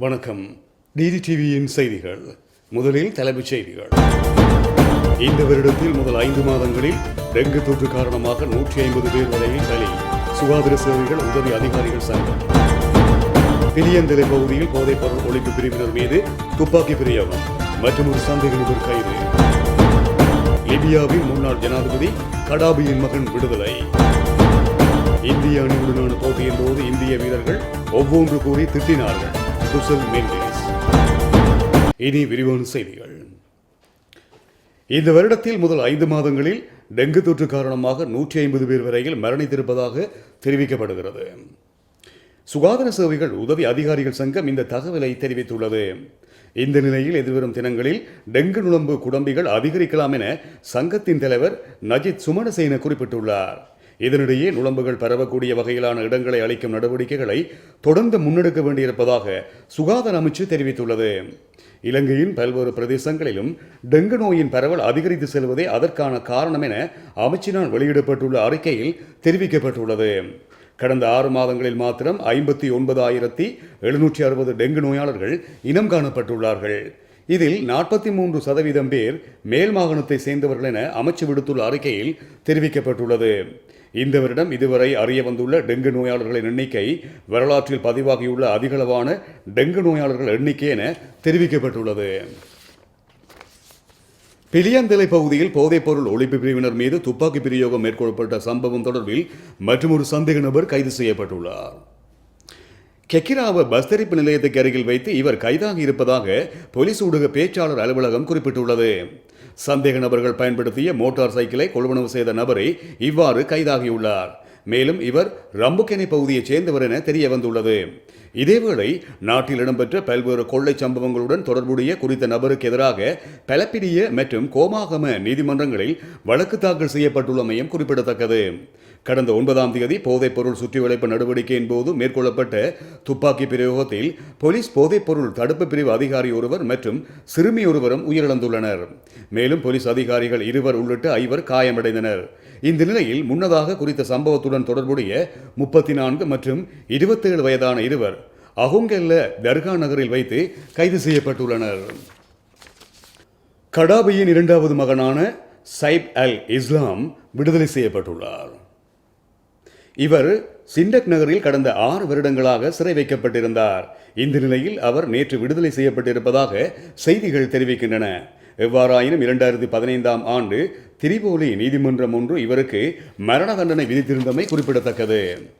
வணக்கம். டிடி டிவியின் செய்திகள். முதலில் தலைப்புச் செய்திகள். இந்த வருடத்தில் முதல் ஐந்து மாதங்களில் டெங்கு தொற்று காரணமாக நூற்றி ஐம்பது பேர் வரையில் பலி சுகாதார சேவைகள் உதவி அதிகாரிகள் சங்கம். பிரியந்தலை பகுதியில் போதைப் பொருள் ஒழிப்பு பிரிவினர் மீது துப்பாக்கி பிரயோகம். மற்றும் ஒரு சந்தேக நபர் கைது. லிபியாவின் முன்னாள் ஜனாதிபதி கடாபியின் மகன் விடுதலை. இந்திய அணியுடனான போட்டியின் போது இந்திய வீரர்கள் ஒவ்வொன்று கூறி திட்டினார்கள். குசல் மெண்டிஸ் இனி விரிவான செய்திகள். இந்த வருடத்தில் முதல் ஐந்து மாதங்களில் டெங்கு தொற்று காரணமாக நூற்றி ஐம்பது பேர் வரையில் மரணித்திருப்பதாக தெரிவிக்கப்படுகிறது. சுகாதார சேவைகள் உதவி அதிகாரிகள் சங்கம் இந்த தகவலை தெரிவித்துள்ளது. இந்த நிலையில் எதிர்வரும் தினங்களில் டெங்கு நுழம்பு குடம்பிகள் அதிகரிக்கலாம் என சங்கத்தின் தலைவர் நஜித் சுமணசேன குறிப்பிட்டுள்ளார். இதனிடையே நுழம்புகள் பரவக்கூடிய வகையிலான இடங்களை அளிக்கும் நடவடிக்கைகளை தொடர்ந்து முன்னெடுக்க வேண்டியிருப்பதாக சுகாதார அமைச்சு தெரிவித்துள்ளது. இலங்கையின் பல்வேறு பிரதேசங்களிலும் டெங்கு நோயின் பரவல் அதிகரித்து செல்வதே அதற்கான காரணம் என அமைச்சினால் வெளியிடப்பட்டுள்ள அறிக்கையில் தெரிவிக்கப்பட்டுள்ளது. கடந்த ஆறு மாதங்களில் மாத்திரம் ஐம்பத்தி ஒன்பதாயிரத்தி எழுநூற்றி அறுபது டெங்கு நோயாளர்கள் இனம் காணப்பட்டுள்ளார்கள். இதில் நாற்பத்தி மூன்று சதவீதம் பேர் மேல் மாகாணத்தை சேர்ந்தவர்கள் என அமைச்சு விடுத்துள்ள அறிக்கையில் தெரிவிக்கப்பட்டுள்ளது. இந்த வருடம் இதுவரை அறிய வந்துள்ள டெங்கு நோயாளர்களின் எண்ணிக்கை வரலாற்றில் பதிவாகியுள்ள அதிகளவான டெங்கு நோயாளர்கள் எண்ணிக்கை என தெரிவிக்கப்பட்டுள்ளது. பிலியந்தலை பகுதியில் போதைப்பொருள் ஒழிப்பு பிரிவினர் மீது துப்பாக்கி பிரயோகம் மேற்கொள்ளப்பட்ட சம்பவம் தொடர்பில் மற்றொரு சந்தேக நபர் கைது செய்யப்பட்டுள்ளார். கெக்கிராவ பஸ்தரிப்பு நிலையத்துக்கு அருகில் வைத்து இவர் கைதாகி இருப்பதாக போலீஸ் ஊடக பேச்சாளர் அலுவலகம் குறிப்பிட்டுள்ளது. சந்தேக நபர்கள் பயன்படுத்திய மோட்டார் சைக்கிளை கொள்வனவு செய்த நபரை இவ்வாறு கைதாகியுள்ளார். மேலும் இவர் ரம்புக்கெனை பகுதியைச் சேர்ந்தவர் என தெரிய வந்துள்ளது. இதேவேளை நாட்டில் இடம்பெற்ற பல்வேறு கொள்ளை சம்பவங்களுடன் தொடர்புடைய குறித்த நபருக்கு எதிராக பலப்பிடிய மற்றும் கோமாகம நீதிமன்றங்களில் வழக்கு தாக்கல் செய்யப்பட்டுள்ளமையும் குறிப்பிடத்தக்கது. கடந்த ஒன்பதாம் தேதி போதைப்பொருள் சுற்றிவளைப்பு நடவடிக்கையின் போது மேற்கொள்ளப்பட்ட துப்பாக்கி பிரயோகத்தில் போலீஸ் போதைப்பொருள் தடுப்பு பிரிவு அதிகாரி ஒருவர் மற்றும் சிறுமி ஒருவரும் உயிரிழந்துள்ளனர். மேலும் போலீஸ் அதிகாரிகள் இருவர் உள்ளிட்ட ஐவர் காயமடைந்தனர். இந்த நிலையில் முன்னதாக குறித்த சம்பவத்துடன் தொடர்புடைய முப்பத்தி நான்கு மற்றும் இருபத்தேழு வயதான இருவர் அகுங்கெல்ல தர்கா நகரில் வைத்து கைது செய்யப்பட்டுள்ளனர். கடாபியின் இரண்டாவது மகனான சைப் அல் இஸ்லாம் விடுதலை செய்யப்பட்டுள்ளார். இவர் சிண்டக் நகரில் கடந்த ஆறு வருடங்களாக சிறை வைக்கப்பட்டிருந்தார். இந்த நிலையில் அவர் நேற்று விடுதலை செய்யப்பட்டிருப்பதாக செய்திகள் தெரிவிக்கின்றன. எவ்வாறாயினும் இரண்டாயிரத்தி பதினைந்தாம் ஆண்டு திரிபோலி நீதிமன்றம் ஒன்று இவருக்கு மரண தண்டனை விதித்திருந்தமை குறிப்பிடத்தக்கது.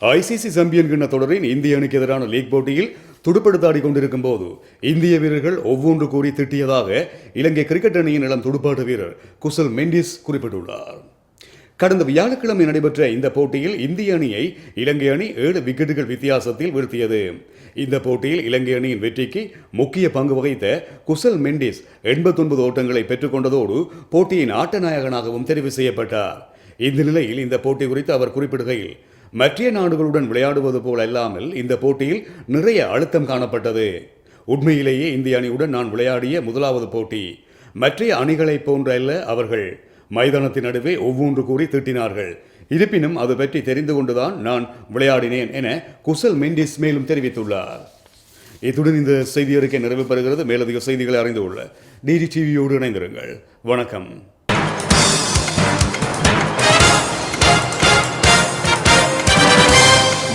ஐசிசி சாம்பியன் கிண்ண தொடரின் இந்திய அணிக்கு எதிரான லீக் போட்டியில் துடுப்படுத்தாடி கொண்டிருக்கும் போது இந்திய வீரர்கள் ஒவ்வொன்று கூறி திட்டியதாக இலங்கை கிரிக்கெட் அணியின் இளம் துடுப்பாட்ட வீரர் குசல் மெண்டிஸ் குறிப்பிட்டுள்ளார். கடந்த வியாழக்கிழமை நடைபெற்ற இந்த போட்டியில் இந்திய அணியை இலங்கை அணி ஏழு விக்கெட்டுகள் வித்தியாசத்தில் வீழ்த்தியது. இந்த போட்டியில் இலங்கை அணியின் வெற்றிக்கு முக்கிய பங்கு வகித்த குசல் மெண்டிஸ் எண்பத்தொன்பது ஓட்டங்களை பெற்றுக்கொண்டதோடு போட்டியின் ஆட்ட நாயகனாகவும் தெரிவு செய்யப்பட்டார். இந்த நிலையில் இந்த போட்டி குறித்து அவர் குறிப்பிடுகையில் மற்ற நாடுகளுடன் விளையாடுவது போல் அல்லாமல் இந்த போட்டியில் நிறைய அழுத்தம் காணப்பட்டது. உண்மையிலேயே இந்திய அணியுடன் நான் விளையாடிய முதலாவது போட்டி. மற்ற அணிகளைப் போன்ற அல்ல அவர்கள். மைதானத்தின் நடுவே ஒவ்வொன்று கூறி திட்டினார்கள். இருப்பினும் அது பற்றி தெரிந்து கொண்டுதான் நான் விளையாடினேன் என குசல் மெண்டிஸ் மேலும் தெரிவித்துள்ளார். இத்துடன் இந்த செய்தி அறிக்கை நிறைவு பெறுகிறது மேலதிக செய்திகளை அறிந்து கொள்ள டிடி டிவியோடு இணைந்திருங்கள். வணக்கம்.